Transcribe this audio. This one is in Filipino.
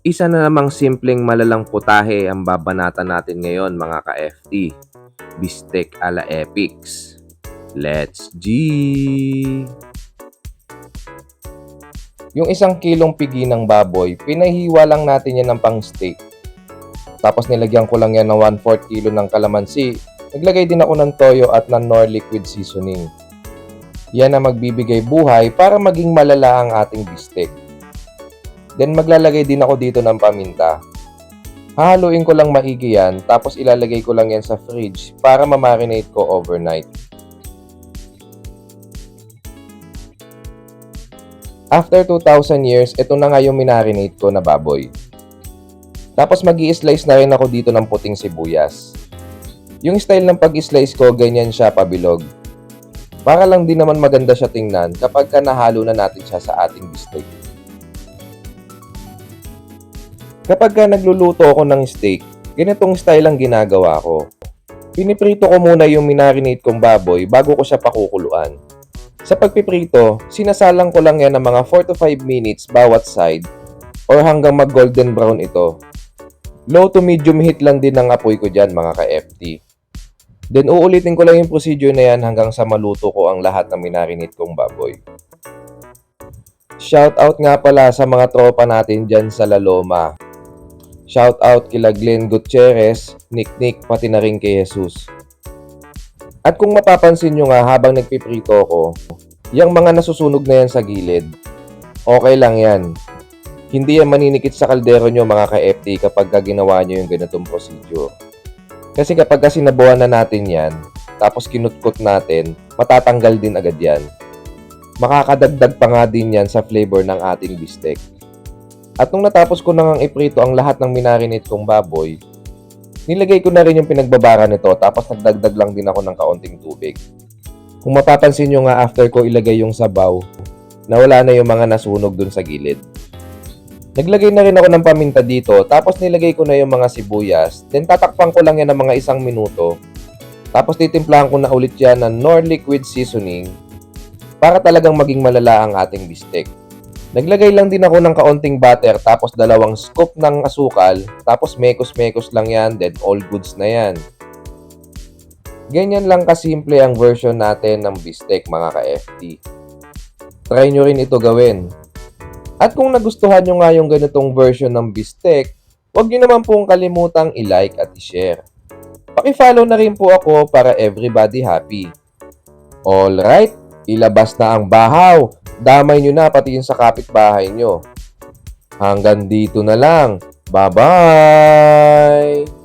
Isa na namang simpleng malalang putahe ang babanatan natin ngayon mga ka-FT. Bistek ala Epics. Let's G! Yung isang kilong pigi ng baboy, pinahiwa lang natin yan ng pang steak. Tapos nilagyan ko lang yan ng 1/4 kilo ng kalamansi. Naglagay din ako ng toyo at ng nor liquid seasoning. Yan ang magbibigay buhay para maging malala ang ating bistek. Then maglalagay din ako dito ng paminta. Hahaluin ko lang maigi yan, tapos ilalagay ko lang yan sa fridge para ma-marinate ko overnight. After 2,000 years, ito na nga yung minarinate ko na baboy. Tapos mag slice na rin ako dito ng puting sibuyas. Yung style ng pag-slice ko, ganyan siya pabilog. Para lang din naman maganda siya tingnan kapag ka nahalo na natin siya sa ating bistek. Kapag ka nagluluto ako ng steak, ganitong style ang ginagawa ko. Piniprito ko muna yung minarinate kong baboy bago ko siya pakukuluan. Sa pagpiprito, sinasalang ko lang yan ng mga 4 to 5 minutes bawat side or hanggang mag golden brown ito. Low to medium heat lang din ang apoy ko dyan mga ka-FT. Then uulitin ko lang yung procedure na yan hanggang sa maluto ko ang lahat ng minarinate kong baboy. Shout out nga pala sa mga tropa natin dyan sa Laloma. Shout out kila Glenn Gutierrez, Nick Nick, pati na rin kay Jesus. At kung mapapansin nyo nga habang nagpiprito ko, yung mga nasusunog na yan sa gilid, okay lang yan. Hindi yan maninikit sa kaldero nyo mga ka-FT kapag ka ginawa nyo yung ganitong procedure. Kasi kapag kasi nabuhan na natin yan, tapos kinutkot natin, matatanggal din agad yan. Makakadagdag pa nga din yan sa flavor ng ating bistek. At nung natapos ko na ngang iprito ang lahat ng minarinate kong baboy, nilagay ko na rin yung pinagbabara nito tapos nagdagdag lang din ako ng kaunting tubig. Kung mapapansin nyo nga after ko ilagay yung sabaw, nawala na yung mga nasunog dun sa gilid. Naglagay na rin ako ng paminta dito, tapos nilagay ko na yung mga sibuyas, then tatakpan ko lang yan ng mga isang minuto. Tapos titimplahan ko na ulit yan ng Nor Liquid Seasoning para talagang maging malala ang ating bistek. Naglagay lang din ako ng kaunting butter, tapos dalawang scoop ng asukal, tapos mekos-mekos lang yan, then all goods na yan. Ganyan lang kasimple ang version natin ng bistek mga ka-FT. Try nyo rin ito gawin. At kung nagustuhan nyo nga yung ganitong version ng bistek, huwag nyo naman pong kalimutang i-like at i-share. Paki-follow na rin po ako para everybody happy. Alright, ilabas na ang bahaw. Damay nyo na pati yung sa kapitbahay nyo. Hanggang dito na lang. Bye-bye!